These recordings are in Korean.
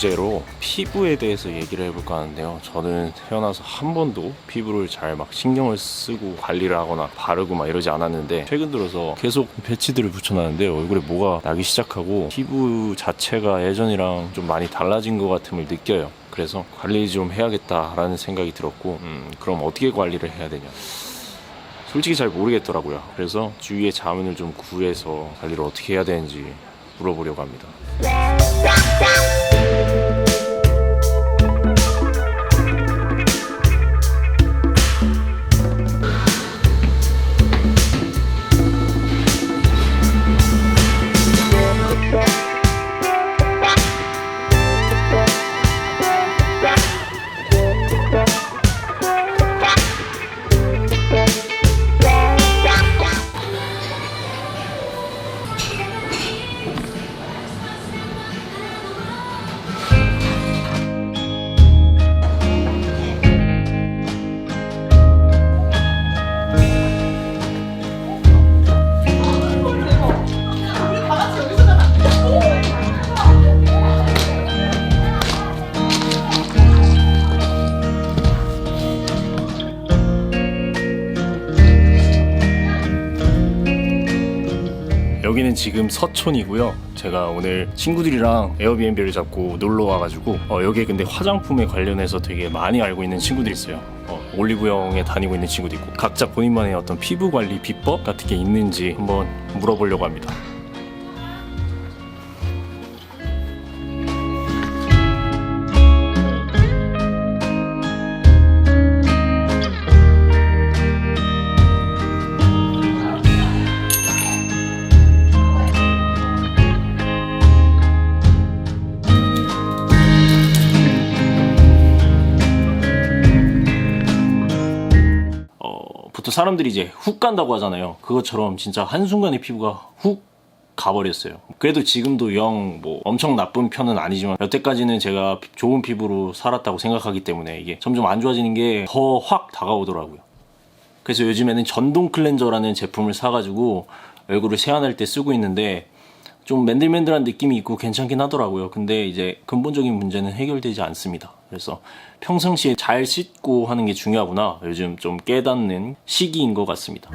주제로 피부에 대해서 얘기를 해볼까 하는데요. 저는 태어나서 한 번도 피부를 잘 막 신경을 쓰고 관리를 하거나 바르고 막 이러지 않았는데 최근 들어서 계속 패치들을 붙여놨는데 얼굴에 뭐가 나기 시작하고 피부 자체가 예전이랑 좀 많이 달라진 것 같음을 느껴요. 그래서 관리 좀 해야겠다라는 생각이 들었고 음, 그럼 어떻게 관리를 해야 되냐 솔직히 잘 모르겠더라고요. 그래서 주위의 자문을 좀 구해서 관리를 어떻게 해야 되는지 물어보려고 합니다. Thank you. 여기는 지금 서촌이고요. 제가 오늘 친구들이랑 에어비앤비를 잡고 놀러 와가지고 어, 여기에 근데 화장품에 관련해서 되게 많이 알고 있는 친구들이 있어요. 어, 올리브영에 다니고 있는 친구도 있고 각자 본인만의 어떤 피부 관리 비법 같은 게 있는지 한번 물어보려고 합니다. 어, 보통 사람들이 이제 훅 간다고 하잖아요. 그것처럼 진짜 한순간에 피부가 훅 가버렸어요. 그래도 지금도 영 뭐 엄청 나쁜 편은 아니지만 여태까지는 제가 피- 좋은 피부로 살았다고 생각하기 때문에 이게 점점 안 좋아지는 게 더 확 다가오더라고요. 그래서 요즘에는 전동 클렌저라는 제품을 사가지고 얼굴을 세안할 때 쓰고 있는데 좀 맨들맨들한 느낌이 있고 괜찮긴 하더라고요. 근데 이제 근본적인 문제는 해결되지 않습니다. 그래서 평상시에 잘 씻고 하는 게 중요하구나. 요즘 좀 깨닫는 시기인 것 같습니다.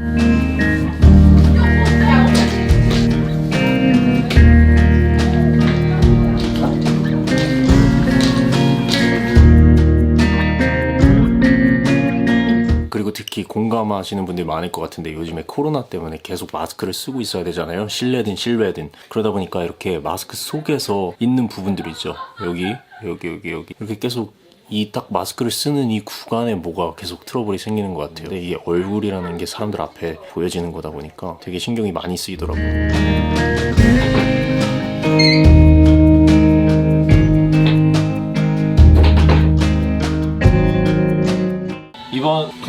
공감하시는 분들이 많을 것 같은데 요즘에 코로나 때문에 계속 마스크를 쓰고 있어야 되잖아요. 실내든 실외든. 그러다 보니까 이렇게 마스크 속에서 있는 부분들이 있죠. 여기, 여기, 여기, 여기. 이렇게 계속 이딱 마스크를 쓰는 이 구간에 뭐가 계속 트러블이 생기는 것 같아요. 근데 이게 얼굴이라는 게 사람들 앞에 보여지는 거다 보니까 되게 신경이 많이 쓰이더라고요.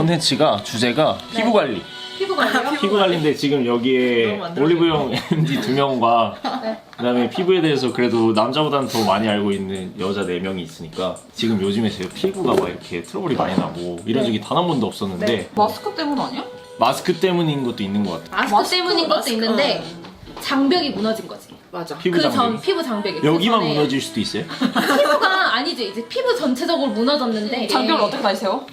컨텐츠가 주제가 피부 관리. 피부 관리요? 피부 관리인데 지금 여기에 너무 올리브영 MD 두 명과 그다음에 피부에 대해서 그래도 남자보다는 더 많이 알고 있는 여자 네 명이 있으니까 지금 요즘에 제 피부가 막 이렇게 트러블이 많이 나고 이런 적이 단 한 번도 없었는데 네. 마스크 때문 아니야? 마스크 때문인 것도 있는 것 같아요. 마스크, 마스크, 때문인 것도 마스크, 있는데 장벽이 무너진 거지. 맞아. 피부 그 전 장벽. 피부 장벽이. 그 여기만 전에 무너질 수도 있어요? 피부가 아니지 이제 피부 전체적으로 무너졌는데 장벽을 어떻게 다시 세워?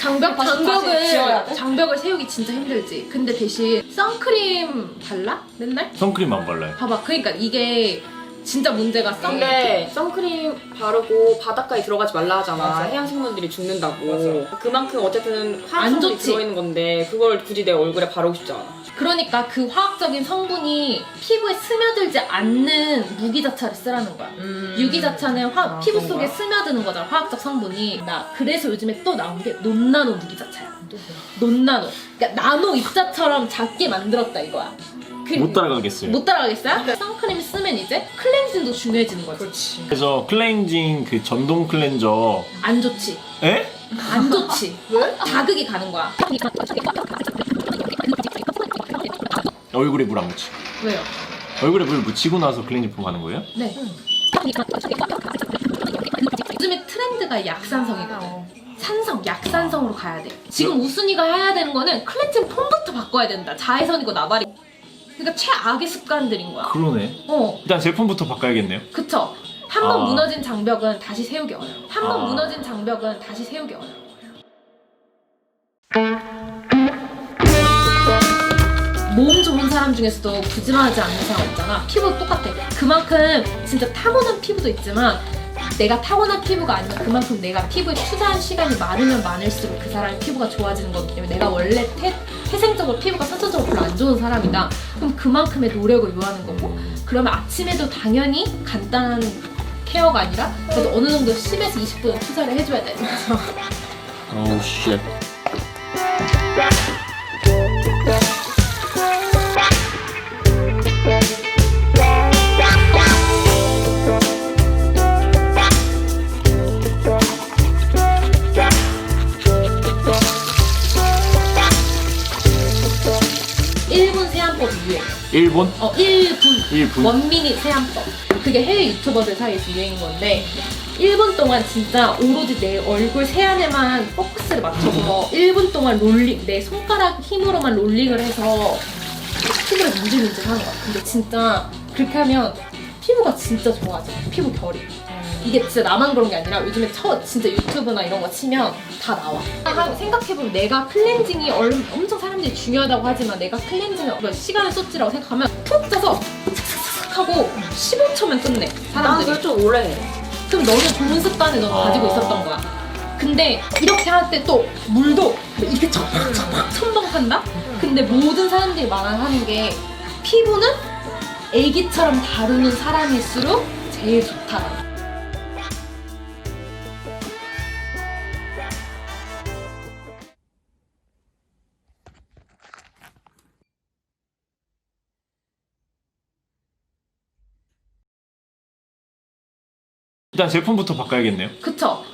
장벽 다시- 다시 장벽을 지어야 돼? 장벽을 세우기 진짜 힘들지. 근데 대신 선크림 발라 맨날? 선크림 안 발라요. 봐봐. 그러니까 이게 진짜 문제가 선크림. 근데 선크림 바르고 바닷가에 들어가지 말라 하잖아. 맞아. 해양 생물들이 죽는다고. 그만큼 어쨌든 안 화학성분이 좋지. 들어있는 건데 그걸 굳이 내 얼굴에 바르고 싶지 않아. 그러니까 그 화학적인 성분이 피부에 스며들지 않는 무기자차를 쓰라는 거야. 음. 유기자차는 화, 아, 피부 그런 속에 거야? 스며드는 거잖아 화학적 성분이 나 그래서 요즘에 또 나온 게 논나노 무기자차야 논나노 그러니까 나노 입자처럼 작게 만들었다 이거야 그- 못 따라가겠어요. 못 따라가겠어요? 선크림 쓰면 이제 클렌징도 중요해지는 거지 그렇지. 그래서 클렌징 그 전동 클렌저 안 좋지 에? 안 좋지 왜? 자극이 가는 거야 얼굴에 물 안 묻히고. 왜요? 얼굴에 물 묻히고 나서 클렌징 하는 거예요? 네 요즘에 트렌드가 약산성이거든 산성, 약산성으로 가야 돼. 지금 우순이가 해야 되는 거는 클렌징 폼부터 바꿔야 된다. 자외선이고 나발이. 그러니까 최악의 습관들인 거야. 그러네. 어, 일단 제품부터 바꿔야겠네요. 그쵸. 한 번 아. 무너진 장벽은 다시 세우기 어려워. 한 번 아. 무너진 장벽은 다시 세우기 어려워. 몸 좋은 사람 중에서도 부지런하지 않는 사람 있잖아. 피부 똑같아. 그만큼 진짜 타고난 피부도 있지만 내가 타고난 피부가 아니면 그만큼 내가 피부에 투자한 시간이 많으면 많을수록 그 사람의 피부가 좋아지는 거기 때문에 내가 원래 태, 태생적으로 피부가 선천적으로 별로 안 좋은 사람이다. 그럼 그만큼의 노력을 요하는 거고 그러면 아침에도 당연히 간단한 케어가 아니라 그래도 어느 정도 10에서 20분은 투자를 해줘야 돼. 오우 쉣 일본? 어, 1분. 1분? 원미닛 세안법. 그게 해외 유튜버들 사이에서 유행인 건데 1분 동안 진짜 오로지 내 얼굴 세안에만 포커스를 맞춰서 1분 동안 롤링, 내 손가락 힘으로만 롤링을 해서 피부를 문질문질 하는 거야. 근데 진짜 그렇게 하면 피부가 진짜 좋아져. 피부 결이. 이게 진짜 나만 그런 게 아니라 요즘에 처, 진짜 유튜브나 이런 거 치면 다 나와. 한- 생각해보면 내가 클렌징이 얼, 엄청 사람들이 중요하다고 하지만 내가 클렌징을 몇 시간을 썼지라고 생각하면 푹 짜서 착착착 하고 15초면 끝내 난 사람들이. 그걸 좀 오래 해. 그럼 너는 좋은 습관을 너 가지고 아. 있었던 거야. 근데 이렇게 할 때 또 물도 이렇게 첨벙첨벙 첨벙한다? 근데 모든 사람들이 말하는 게 피부는 애기처럼 다루는 사람일수록 제일 좋다. 일단 제품부터 바꿔야겠네요 그쵸?